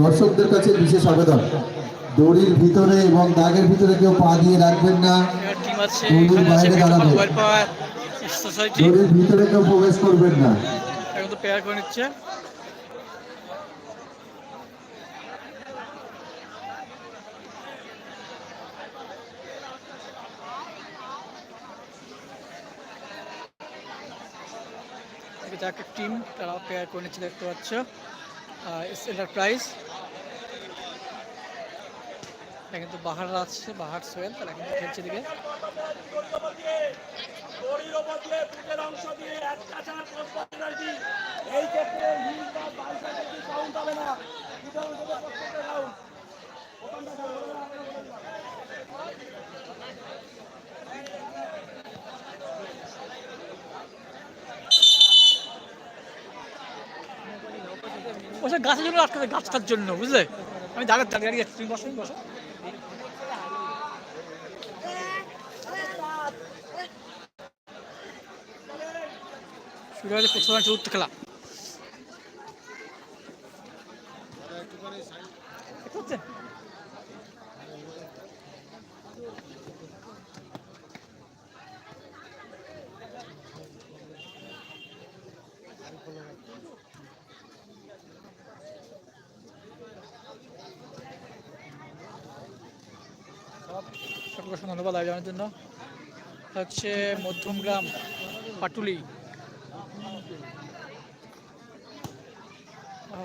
দর্শকদের কাছে বিশেষ আবেদন। দড়ির ভিতরে এবং দাগের ভিতরে কেউ পা দিয়ে রাখবেন না। দড়ির বাইরে দড়ির ভিতরে কেউ প্রবেশ করবেন না। এখন তো পেয়ার করে নিচ্ছে। একটা টিম তারা পেয়ার করে নিচ্ছে দেখতে পাচ্ছ। এন্টারপ্রাইজ এটা কিন্তু বাহার আছে, বাহার সোয়েল তারা কিন্তু খেলছে দিকে ওসব গাছের জন্য আটকাতে, গাছটার জন্য, বুঝলে আমি দাঁড়াতে দাঁড়িয়ে। তুমি বসো তুমি বসো হয়েছে প্রথম চতুর্থ খেলা? সকলকে ধন্যবাদ আয়োজনের জন্য হচ্ছে মধ্যমগ্রাম পাটুলি ও,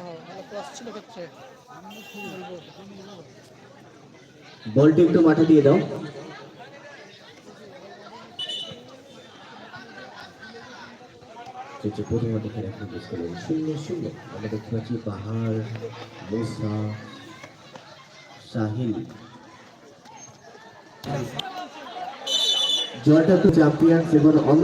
বলটা একটু মাঠে দিয়ে দাও। যে প্রথমত খেলা এখন বুঝতে পারি শূন্য শূন্য। আমরা দেখতে পাচ্ছি পাহাড় জয়টা তো এবং অন্য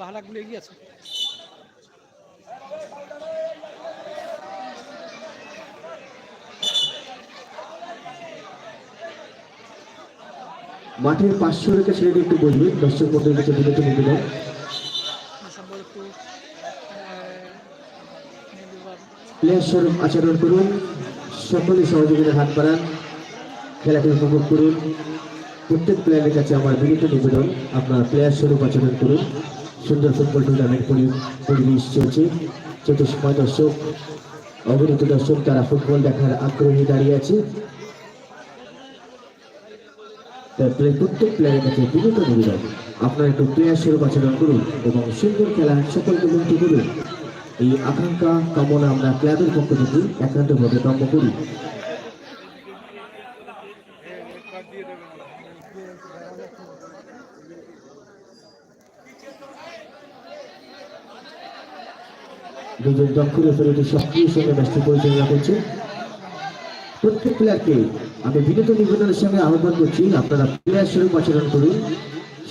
বাহালাগুলো এগিয়ে আছে। মাঠের পাঁচশো রেখে ছেড়ে একটু বলবে দর্শক মন্ডলের কাছে প্লেয়ার স্বরূপ আচরণ করুন। সকলে সহযোগিতা হাত বাড়ান। খেলাটি উপভোগ করুন। প্রত্যেক প্লেয়ারের কাছে আমার বিনীত নিবেদন আপনার প্লেয়ার স্বরূপ আচরণ করুন। সুন্দর ফুটবল টুর্নামেন্ট পরি- পরিবেশ চলছে। চতুষ্ময় দর্শক অগণিত দর্শক, তারা ফুটবল দেখার আগ্রহী দাঁড়িয়ে আছে। প্রত্যেক প্লেয়ারের কাছে বিনীত নিবেদন আপনারা একটু প্লেয়ার স্বরূপ আচরণ করুন এবং সুন্দর খেলা সকলকে মুক্তি করুন। এই আকাঙ্ক্ষা, কামনা আমরা ক্লাবের পক্ষ থেকে একান্তভাবে কাম্য করি। দুজন দক্ষিণ অথরিটি সক্রিয় সঙ্গে ম্যাচটি পরিচালনা করছে। প্রত্যেক প্লেয়ারকে আমি বিনীত নিবেদনের সঙ্গে আহ্বান করছি, আপনারা প্লেয়ার স্বরূপ আচরণ করুন,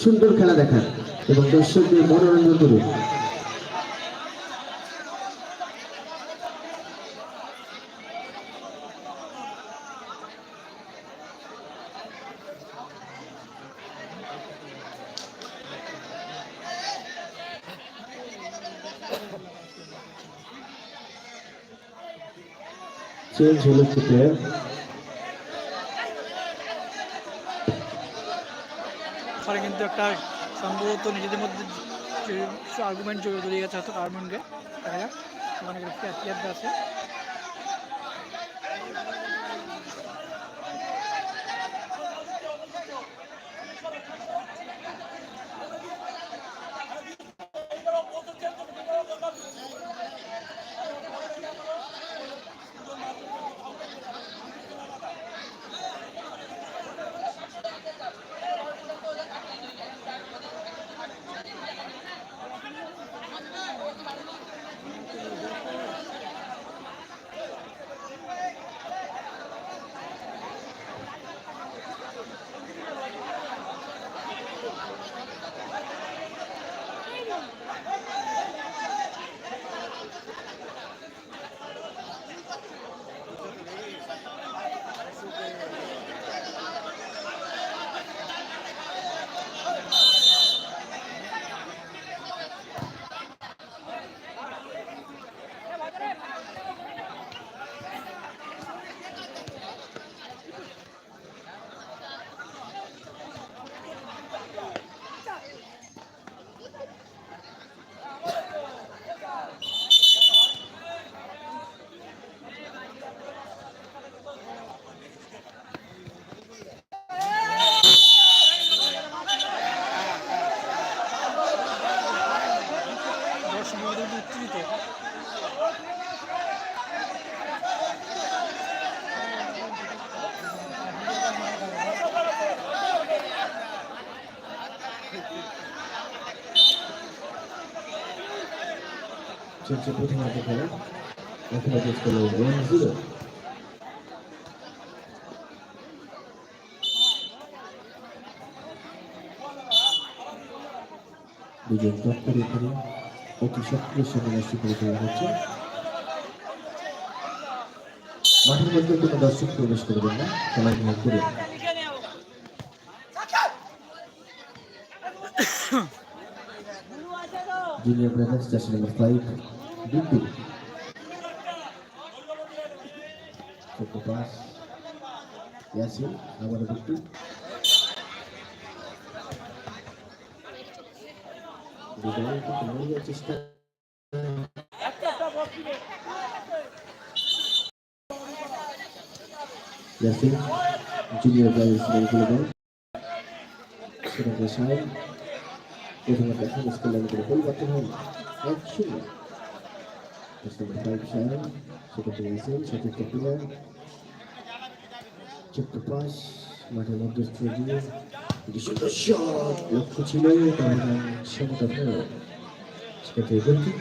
সুন্দর খেলা দেখান এবং দর্শকদের মনোরঞ্জন করুন। চেঞ্জ হলো প্লেয়ার কিন্তু একটা সম্ভবত নিজেদের মধ্যে আর্গুমেন্ট জড়িয়ে গেছে হয়তো আর্মিনকে দেখা যাক ওখানে প্লেয়ার আছে। চলছে প্রথম হাতে খেলা। এখন শেষ করল ওয়ান জিরো দুজন দপ্তর এখানে অতি সক্রিয় সময় করে তোলা হচ্ছে। মাঠের মধ্যে কোনো দর্শক প্রবেশ করবেন না। খেলাধুলা করে junior brothers jersey number five BP ছোট্ট পাস ইয়াসিন মরে যাওয়ার চেষ্টা ইয়াসিন জুনিয়র ব্রাদার্স বলগুলো সেখানে সাহেব প্রথমে দেখা স্কুল লাইন করে পরিবর্তন হল এক শূন্য ফাইভ সাহেব সেক্ষেত্রে ইয়াসিন চতুর্থ প্লেয়ার ছোট্ট পাস মাঠের মধ্যস্থ দিয়ে একটি সুন্দর শট লক্ষ্য ছিল তার সমতা ভালো সেক্ষেত্রে গোলকি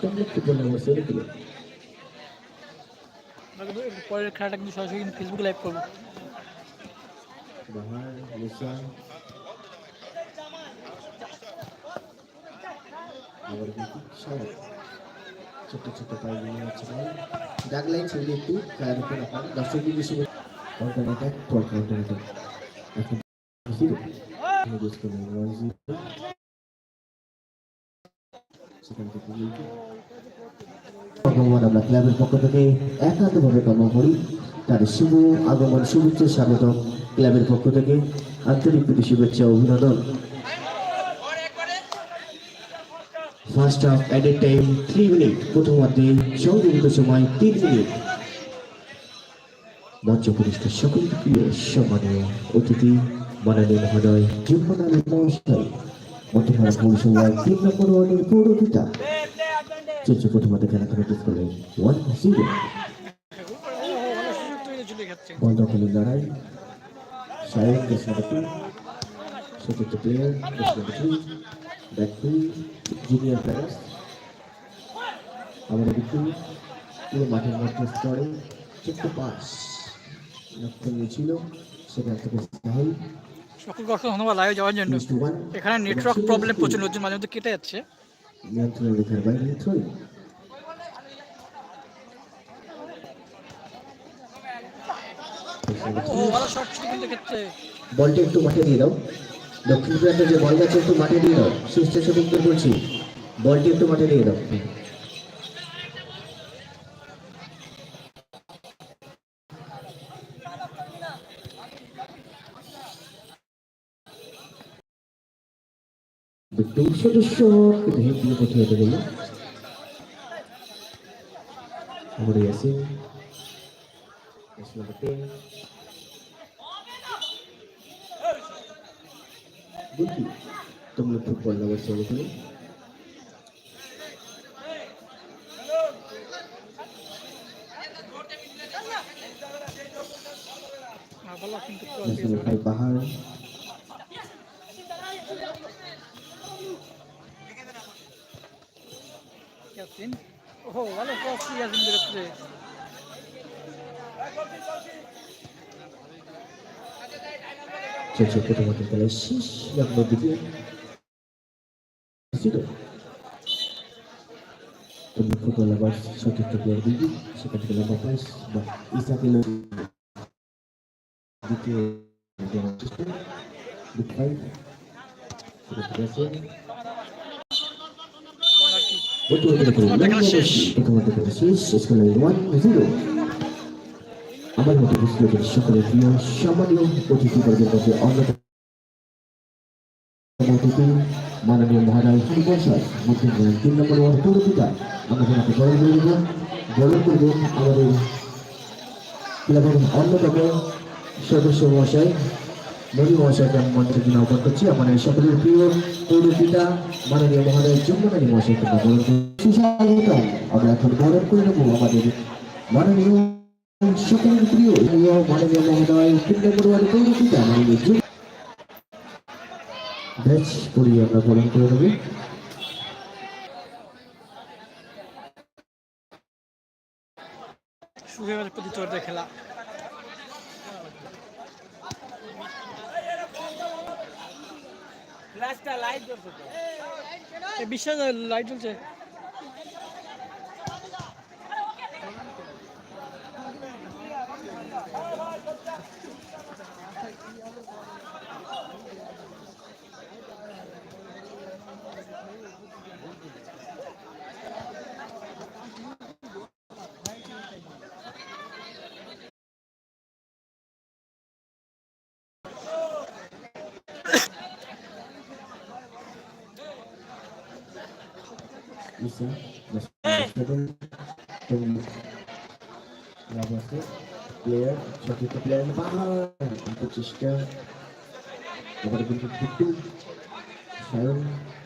কম লক্ষ্য পড়লে আমার সেরে দিল পরের খেলাটা কিন্তু সরাসরি ফেসবুকে লাইভ করব। বাহার মুসা আবার কিন্তু ছোট্ট ছোট্ট পায়ে নিয়ে যাচ্ছে ডাক লাইন ছেড়ে একটু, গায়ের উপর আপনার দর্শক বিন্দু শুভ কাউন্টার অ্যাটাক পর কাউন্টার অ্যাটাক এখন সেখান থেকে ভগবান আমরা ক্লাবের পক্ষ থেকে একান্তভাবে করি। তার শুভ আগমন, শুভেচ্ছা, স্বাগত ক্লাবের পক্ষ থেকে। আন্তরিক শুভেচ্ছা, অভিনন্দন। First half added time three minute প্রথমার্ধে সংযোজিত সময়, তিন মিনিট মঞ্চপরিষ্ঠ সকল প্রিয় সম্মানীয় অতিথি, মাননীয় মহোদয় যুগ্মনালী মহাশয় মধ্যমারা পৌরসভার তিন নম্বর ওয়ার্ডের পৌরপিতা। চলছে প্রথমার্ধে খেলা খেলা টেস্ট করলে ওয়ান জিরো বল দখলের লড়াই। সায়ন কৃষ্ণ চতুর্থ player Krishna three junior players আমাদের কিন্তু পুরো মাঠের মধ্যে স্তরে ছোট্ট পাস লক্ষ্য নিয়েছিল সেখান থেকে সাহিল। সকলকে অসংখ্য ধন্যবাদ লাইভে যাওয়ার জন্য। এখানে নেটওয়ার্ক প্রবলেম প্রচুর হচ্ছে মাঝে মধ্যে কেটে যাচ্ছে। নিয়ন্ত্রণ রেখার বাইরে থ্রোয়িং ও ভালো শর্ট কিন্তু ক্ষেত্রে বলটা একটু মাঠে দিয়ে দাও। দক্ষিণ প্রান্তে যে বল যাচ্ছে একটু মাঠে দিয়ে দাও। সুস্থ সঠিকদের বলছি বলটি একটু মাঠে দিয়ে দাও। দুই সদস্য হতে গেল। দেখি তোমরা ফুটবল লাভার সঙ্গে তুমি পাহাড় Yasin. Oh, olha o que eu fiz, André. চলছে প্রথমত খেলার শেষ লগ্নের দিকে ফুটবল আবার চতুর্থ প্লেয়ার দিবি, সেখান থেকে লম্বা পাস বা ইসাকে দ্বিতীয় দেওয়ার চেষ্টা বিগ ফাইভ সেখান থেকে আছে কর্নার কি প্রথমত খেলা শেষ শেষ আমার মতো বিশ্লেষণ সকলের প্রিয়, সম্মানীয় অতিথিবর্গের মধ্যে অন্যতম অতিথি মাননীয় মহারাজ মহাশয় মধ্যগ্রাম তিন নম্বর ওয়ার্ড পৌরপিতা, আমরা তোমাকে গরম করে দেব গরম করব আমাদের ক্লাবের অন্যতম সদস্য মহাশয় মণি মহাশয়কে আমি মঞ্চে দিন আহ্বান করছি। আমাদের সকলের প্রিয় পৌরপিতা, মাননীয় মহারাজ যমুনানী মহাশয়কে আমরা গরম করে। আমরা এখন গরম করে নেব আমাদের মাননীয় সকলের প্রিয় মাননীয় মহোদয় উত্তীর্ণ করবার পরিচিতা আমরা করে খেলা বিশ্বাস লাইট জ্বলছে। Isa, mas hospital, tum Labas tu, player, satu player ni mahal untuk Ciska. Kepada bentuk itu, Sayang,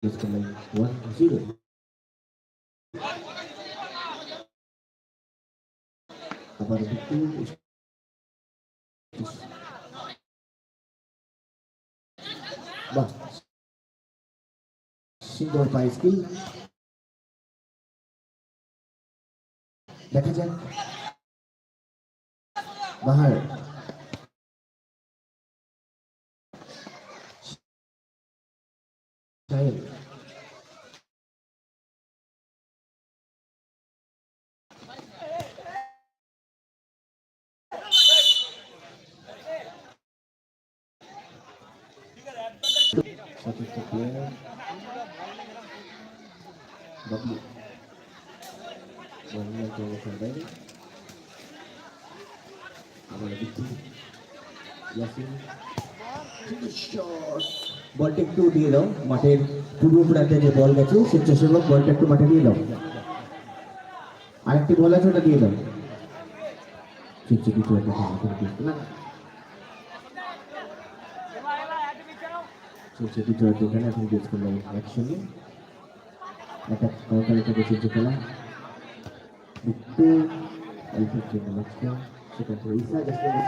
kembali one zero. Kabar itu Bah Single by skill দেখা যাক বাহার সাহেব চতুর্থ প্লেয়ার বাবলু বাবলু একটা অবসর বাইরে আবার বিক্রি ইয়াসিন বলটা একটু দিয়ে দাও মাঠের পূর্ব প্রান্তে যে বল গেছে স্বেচ্ছাসেবক বলটা একটু মাঠে দিয়ে দাও আরেকটি বল আছে ওটা দিয়ে দাও ঠিক আছে কিছু একটা খেলা করে দিও। না ঠিক আছে কিছু একটা এখানে এখন বেশ করলাম একসঙ্গে একটা কাউকালে থেকে চেঞ্জ খেলা একটু অল্প জন্য লাগছে সেটা তো ইসা যাচ্ছে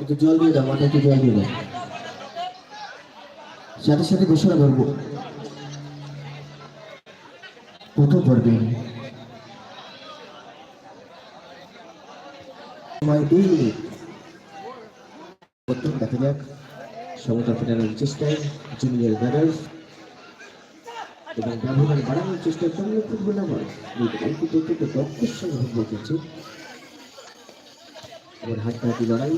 একটু জল দিয়ে দাও, মাথায় একটু জল দিয়ে দাও। সাথে সাথে ঘোষণা করব। প্রথম পর্বে। সময় দুই প্রথম ফেরানোর জুনিয়র এবং হাড্ডাহাড্ডি লড়াই।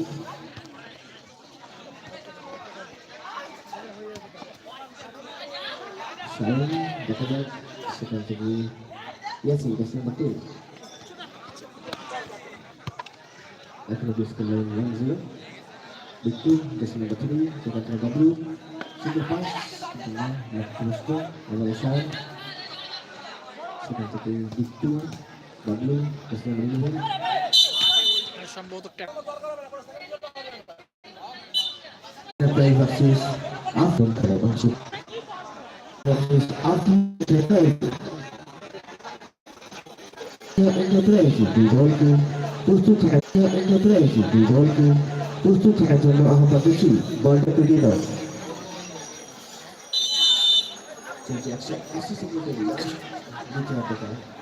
Shalom, Orthodox, Islam TV, Yasin, Yasin Bakul. akan lebih sekalian Wanzu itu Desmond Batri Jakarta Terbaru sudah pas kita Makusko Malaysia sudah jadi itu Bablu Desmond Batri Sampai versus Afon Terbaru Ya, untuk play di ball ke, প্রস্তুত থাকা ball ke, প্রস্তুত থাকার জন্য আহ্বান করছি বলটা তুলিয়ে দাও একশো আশি সেকেন্ডের দ্বিতীয়